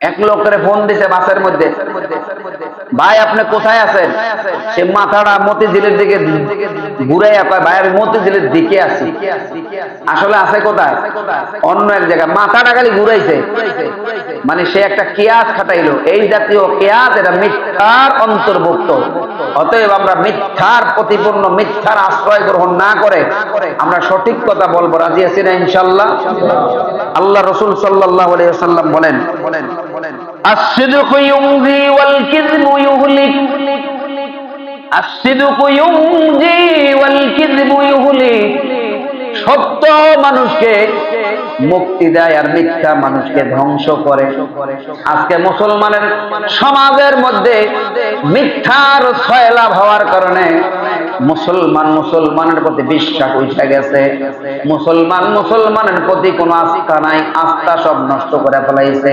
এক লোকের ফোন দিছে বাসের মধ্যে। ভাই, আপনি কোথায় আছেন? সে মাথাটা মতিঝিলের দিকে ঘুরাইয়া কয়, ভাই, আমি মতিঝিলের দিকে আছি। আসলে আছে কোথায়? অন্য এক জায়গায়। মাথাটা খালি ঘুরাইছে। মানে সে একটা কেয়াস খাটাইলো। এই জাতীয় কেয়াস, এটা মিথ্যার অন্তর্ভুক্ত। অতএব আমরা মিথ্যার প্রতিপূর্ণ, মিথ্যার আশ্রয় গ্রহণ না করে আমরা সঠিক কথা বলব। রাজি আছি না ইনশাল্লাহ আল্লাহ রসুল সাল্লাহ সাল্লাম বলেন বলেন বলেন الصدق يمضي والكذب يهلك الصدق يمضي والكذب يهلك সত্য মানুষকে মুক্তি দেয় আর মিথ্যা মানুষকে ধ্বংস করে। আজকে মুসলমানের সমাজের মধ্যে মিথ্যার ছয়লাভ হওয়ার কারণে মুসলমান মুসলমানের প্রতি বিশ্বাস উঠে গেছে। মুসলমান মুসলমানের প্রতি কোনো আস্থা নাই, আস্থা সব নষ্ট করে ফেলাইছে।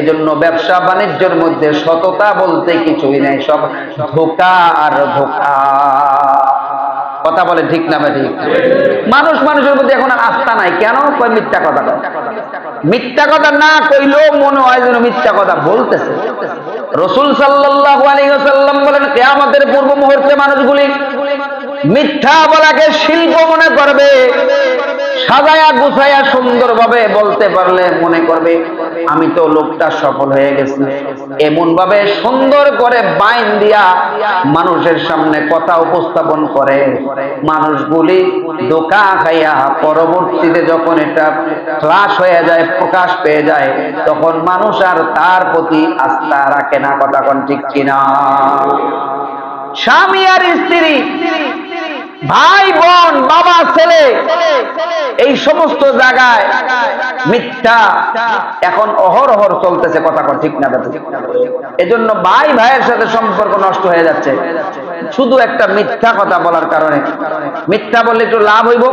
এজন্য ব্যবসা বাণিজ্যের মধ্যে সততা বলতে কিছুই নাই, সব ধোকা আর ধোকা। কথা বলে ঠিক না ভাই? ঠিক মানুষ মানুষের প্রতি এখন আর আস্থা নাই। কেন? কয় মিথ্যা কথা মিথ্যা কথা না কইলেও মনে হয় যেন মিথ্যা কথা বলতেছে। রসুল সাল্লাহ আলাইহি বলেন বলেন আমাদের পূর্ব মুহূর্তে মানুষগুলি মিথ্যা বলাকে শিল্প মনে করবে। সাজায়া গুছায়া সুন্দরভাবে বলতে পারলে মনে করবে, আমি তো লোকটা সফল হয়ে গেছি। এমন ভাবে সুন্দর করে বাইন দিয়া মানুষের সামনে কথা উপস্থাপন করে। মানুষগুলি দোকা খাইয়া পরবর্তীতে যখন এটা ক্লাস হয়ে যায়, প্রকাশ পেয়ে যায়, তখন মানুষ আর তার প্রতি আস্থা রাখে না। কথা কোন ঠিক কিনা? স্বামী আর স্ত্রী, ভাই, বোন, বাবা, ছেলে এই সমস্ত জায়গায় মিথ্যা এখন অহরহর চলতেছে, কথা কথা ঠিক না এজন্য ভাই, ভাইয়ের সাথে সম্পর্ক নষ্ট হয়ে যাচ্ছে। শুধু একটা মিথ্যা কথা বলার কারণে। মিথ্যা বললে একটু লাভ হইব।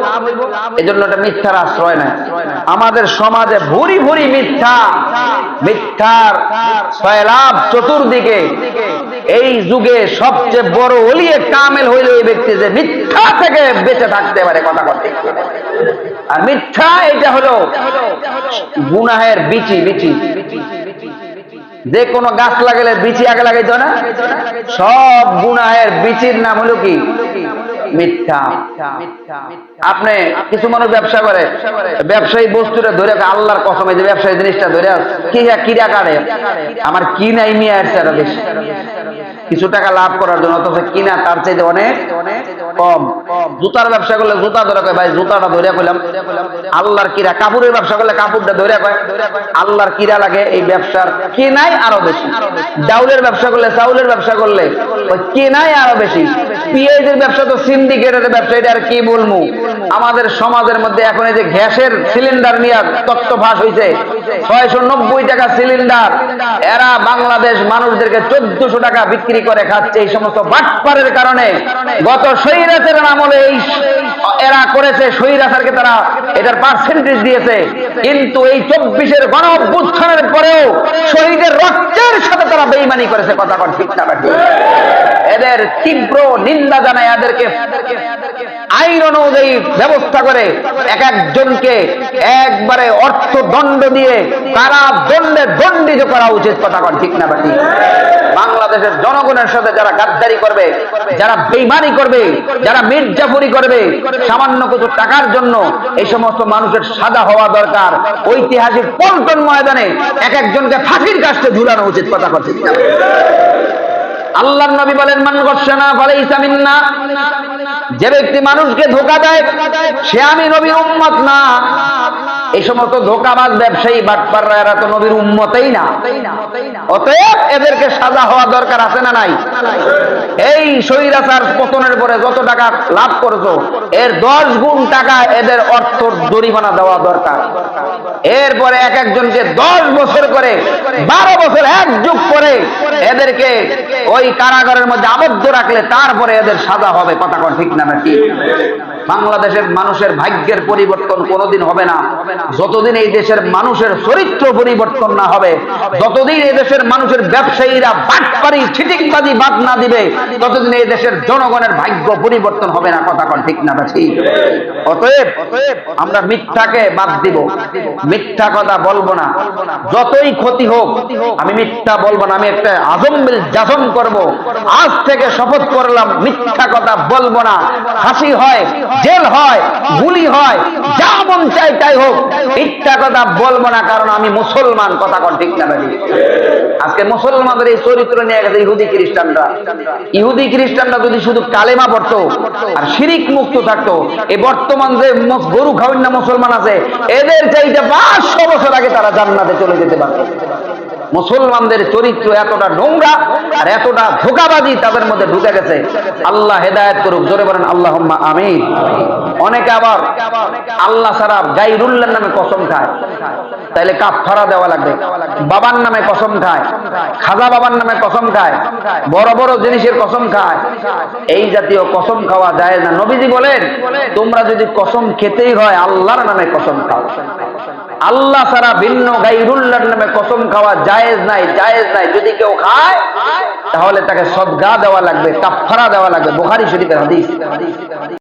এজন্য একটা মিথ্যার আশ্রয় নেয় আমাদের সমাজে ভুরি ভুরি মিথ্যা, মিথ্যার ছয় লাভ চতুর্দিকে এই যুগে সবচেয়ে বড় অলিয়ে কামেল হইল এই ব্যক্তি যে মিথ্যা থেকে বেঁচে থাকতে পারে, কথা কথা আর মিথ্যা এটা হলো গুনাহের বিচি বিচি। যে কোনো গাছ লাগালে বিচি আগে লাগাইতো না? সব গুনাহের বিচির নাম হলো কি? মিথ্যা। আপনি কিছু মানুষ ব্যবসা করে, ব্যবসায়ী বস্তুটা ধরে আল্লাহর কসমে যে ব্যবসায়ী জিনিসটা ধরে কি কিরা কাটে আমার কি নাই নিয়ে এর কিছু টাকা লাভ করার জন্য, অথচ কিনা তার চাইতে অনেক কম। জুতার ব্যবসা করলে জুতা ধরে কয়, ভাই, জুতাটা ধরে কইলাম। আল্লাহর কিরা, কাপড়ের ব্যবসা করলে কাপড়টা ধরে কয়, আল্লাহর কিরা লাগে এই ব্যবসার কি নাই আরও বেশি। ডাউলের ব্যবসা করলে চাউলের ব্যবসা করলে ওই কি নাই আরও বেশি। পিএইচের ব্যবসা তো সিন্ডিকেটের ব্যবসা, এটা আর কি বলব আমাদের সমাজের মধ্যে এখন এই যে গ্যাসের সিলিন্ডার নিয়ে তত্ত্ব ফাঁস হয়েছে ছয়শো নব্বই টাকা সিলিন্ডার। এরা বাংলাদেশ মানুষদেরকে চোদ্দশো টাকা বিক্রি করে খাচ্ছে এই সমস্ত বাটপারের কারণে। গত সৈরাতের আমলে এই এরা করেছে সৈরাচারকে তারা এটার পার্সেন্টেজ দিয়েছে। কিন্তু এই চব্বিশের গণ অভ্যুত্থানের পরেও শহীদের রক্তের সাথে তারা বেইমানি করেছে, কথা ঠিক না এদের তীব্র নিন্দা জানায় এদেরকে। আইন অনুযায়ী ব্যবস্থা করে এক একজনকে একবারে অর্থ দণ্ড দিয়ে কারা দণ্ডে দণ্ডিত করা উচিত কথা কন ঠিক না বাকি বাংলাদেশের জনগণের সাথে যারা গাদ্দারি করবে, যারা বেইমানি করবে, যারা মির্জাফুরি করবে, সামান্য কিছু টাকার জন্য এই সমস্ত মানুষের সাদা হওয়া দরকার। ঐতিহাসিক পল্টন ময়দানে এক একজনকে ফাঁসির কাছে ঝুলানো উচিত কথা কর ঠিক না আল্লাহ নবী বলেন, মান গসনা ফলে ইসামিন্না যে ব্যক্তি মানুষকে ধোকা দেয়, সে আমি নবীর উম্মত না। এই সমস্ত ধোকাবাজ ব্যবসায়ী, বাটপাররা, এরা তো নবীর উম্মতেই না। অতএব এদেরকে সাজা হওয়া দরকার আছে না নাই? এই স্বৈরাচার পতনের পরে যত টাকা লাভ করেছ, এর দশ গুণ টাকা এদের অর্থ জরিমানা দেওয়া দরকার। এরপরে এক একজনকে দশ বছর করে, বারো বছর এক যুগ করে এদেরকে ওই কারাগারের মধ্যে আবদ্ধ রাখলে তারপরে এদের সাজা হবে কথা ঠিক না নাকি বাংলাদেশের মানুষের ভাগ্যের পরিবর্তন কোনোদিন হবে না। যতদিন এই দেশের মানুষের চরিত্র পরিবর্তন না হবে, যতদিন এই দেশের মানুষের ব্যবসায়ীরা বাটপারি ছিটিংবাজি বাদ না দিবে, ততদিন এই দেশের জনগণের ভাগ্য পরিবর্তন হবে না, কথা কন ঠিক না ঠিক? অতএব আমরা মিথ্যাকে বাদ দিব। মিথ্যা কথা বলব না। যতই ক্ষতি হোক, আমি মিথ্যা বলব না, আমি একটা আজম্বিল জাজম করব। আজ থেকে শপথ করলাম, মিথ্যা কথা বলব না। হাসি হয় জেল হয়, গুলি হয়, যা মন চাই তাই হোক। মিথ্যা কথা বলব না, কারণ আমি মুসলমান, কথা কন ঠিক না আজকে মুসলমানদের এই চরিত্র নিয়ে গেছে ইহুদি খ্রিস্টানরা। ইহুদি খ্রিস্টানরা যদি শুধু কালেমা পড়তো আর শিরিক মুক্ত থাকতো এই বর্তমান যে গরু খাওয়ান না মুসলমান আছে, এদের চাইতে পাঁচশো বছর আগে তারা জান্নাতে চলে যেতে পারত। মুসলমানদের চরিত্র এতটা নোংরা আর এতটা ধোকাবাজি তাদের মধ্যে ঢুকে গেছে। আল্লাহ হেদায়েত করুক, জোরে বলেন আল্লাহ আমিন। অনেকে আবার আল্লাহ ছাড়া গাইরুল্লাহ নামে কসম খায়। তাইলে কাফারা দেওয়া লাগবে। বাবার নামে কসম খায়। খাজা বাবার নামে কসম খায়। বড় বড় জিনিসের কসম খায়। এই জাতীয় কসম খাওয়া যায় না। নবীজি বলেন, তোমরা যদি কসম খেতেই হয়, আল্লাহর নামে কসম খাও। আল্লাহ ছাড়া ভিন্ন গাইরুল্লার নামে কসম খাওয়া জায়েজ নাই জায়েজ নাই। যদি কেউ খায়, তাহলে তাকে সদগা দেওয়া লাগবে কাফারা দেওয়া লাগবে। বুখারী শরীফের হাদিস।